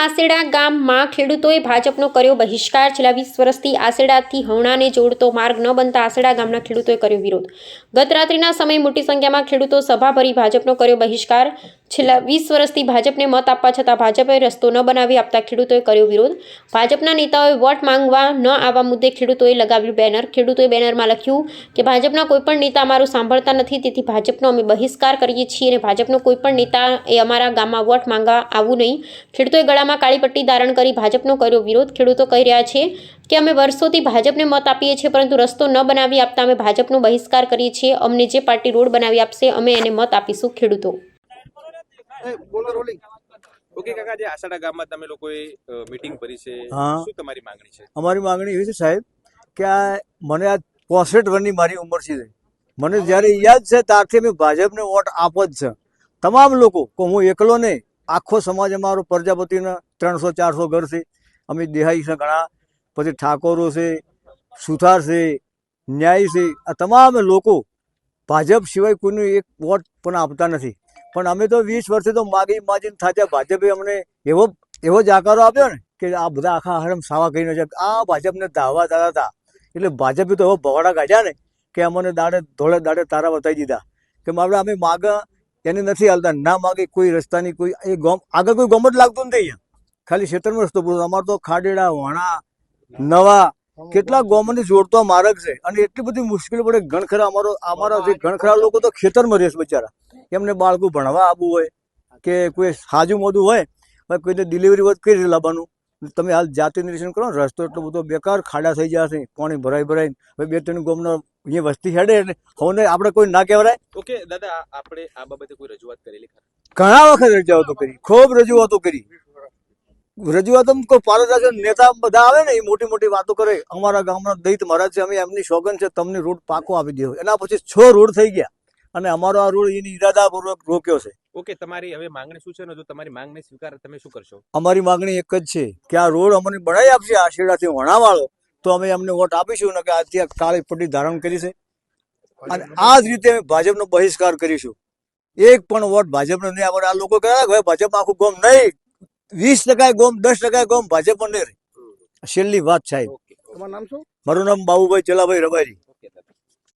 આસેડા ગામમાં ખેડૂતોએ ભાજપનો કર્યો બહિષ્કાર. છેલ્લા વીસ વર્ષથી આસેડાથી હવણાને જોડતો માર્ગ ન બનતા આસેડા ગામના ખેડૂતોએ કર્યો વિરોધ. ગત રાત્રિના સમયે મોટી સંખ્યામાં ખેડૂતો સભા ભરી ભાજપનો કર્યો બહિષ્કાર. છેલ્લા વીસ વર્ષથી ભાજપને મત આપવા છતાં ભાજપે રસ્તો ન બનાવી આપતા ખેડૂતોએ કર્યો વિરોધ. ભાજપના નેતાઓએ વોટ માંગવા ન આવવા મુદ્દે ખેડૂતોએ લગાવ્યું બેનર. ખેડૂતોએ બેનરમાં લખ્યું કે, ભાજપના કોઈપણ નેતા અમારું સાંભળતા નથી, તેથી ભાજપનો અમે બહિષ્કાર કરીએ છીએ અને ભાજપનો કોઈપણ નેતા એ અમારા ગામમાં વોટ માંગવા આવવું નહીં. ખેડૂતોએ ગળામાં કાળી પટ્ટી ધારણ કરી ભાજપનો કર્યો વિરોધ. ખેડૂતો કહી રહ્યા છે કે, અમે વર્ષોથી ભાજપને મત આપીએ છીએ, પરંતુ રસ્તો ન બનાવી આપતા અમે ભાજપનો બહિષ્કાર કરીએ છીએ. અમને જે પાર્ટી રોડ બનાવી આપશે, અમે એને મત આપીશું ખેડૂતો. એ બોલો રોલિંગ. ઓકે કાકા જે આસાડા ગામમાં તમે લોકોએ મીટિંગ કરી છે. શું તમારી માંગણી છે? અમારી માંગણી એવી છે સાહેબ કે આ મને આ પોસઠ વર્ષની મારી ઉંમર છે. મને જ્યારે યાદ છે ત્યારથી અમે ભાજપને વોટ આપો જ છે. તમામ લોકો કે હું એકલો નહીં આખો સમાજ અમારો પ્રજાપતિના ત્રણસો ચારસો ઘર છે. અમે દેહાઈ છે ઘણા પછી ઠાકોરો છે સુથાર છે ન્યાય છે. આ તમામ લોકો ભાજપ સિવાય કોઈનું એક વોટ પણ આપતા નથી. પણ અમે તો વીસ વર્ષે તો માગી માગીને થાચ્યા. ભાજપે અમને એવો એવો જાકારો આપ્યો ને કે આ બધા આખા હરમ સાવા કરીને છે. આ ભાજપને દાવા દાદા હતા. એટલે ભાજપે તો એવો ભવાડા કાઢ્યા ને કે અમને દાડે, ધોળે દાડે તારા બતાવી દીધા. કે આપણે, અમે માગ એને નથી હાલતા. ના માગે કોઈ રસ્તાની કોઈ, એ ગોમ, આગળ કોઈ ગોમ જ લાગતું નથી અહીંયા. ખાલી ક્ષેત્રમાં રસ્તો પૂરો. અમારે તો ખાડેડા, વણા, નવા કેટલા ગામોને જોડતો માર્ગ છે? અને એટલી બધી મુશ્કેલી પડે ઘણખરા અમારો અમારા જે ઘણખરા લોકો તો ખેતરમાં રહેશે બિચારા. એમને બાળકો ભણવા આવવું હોય કે કોઈ સાજુ મોદું હોય કોઈને ડિલિવરી વર્ક કઈ રીતે લાવવાનું? તમે હાલ જાતિ નિરીક્ષણ કરો રસ્તો એટલો બધો બેકાર ખાડા થઈ જશે પાણી ભરાઈ ભરાઈ હવે બે ત્રણ ગોમનો અહીંયા વસ્તી હેડે એટલે હવે આપણે કોઈ ના કહેવાય. ઓકે દાદા આપણે આ બાબતે કોઈ રજૂઆત કરેલી ઘણા વખત રજૂઆતો કરી ખૂબ રજૂઆતો કરી. રજૂઆતો કોઈ પારદર્શક નેતા બધા આવે ને એ મોટી મોટી વાતો કરે. અમારા ગામના દૈત મહારાજ છે અમે એમની સોગન છે તમને રોડ પાકો આપી દેવો એના પછી છ રોડ થઈ ગયા. અને અમારો આ રોડ એની ઈરાદાપૂર્વક રોક્યો છે. ઓકે તમારી હવે માંગણી શું છે ને જો તમારી માંગણી સ્વીકાર તમે શું કરશો? અમારી માંગણી એક જ છે કે આ રોડ અમને બનાવી આપશે આશીર્વાદથી વણાવાળો તો અમે અમને વોટ આપીશું ને કે આજથી આ કાળી પટ્ટી ધારણ કરી છે. અને આ જ રીતે અમે ભાજપનો બહિષ્કાર કરીશું. એક પણ વોટ ભાજપનો નહીં. આપણે આ લોકો કહેવાય ભાજપ આખું ગમ નહીં. વીસ ટકા ગોમ દસ ટકા ગોમ ભાજપ નહીં રહે. છેલ્લી વાત સાહેબ. તમારું નામ શું? મારું નામ બાબુભાઈ ચલાભાઈ રબારી.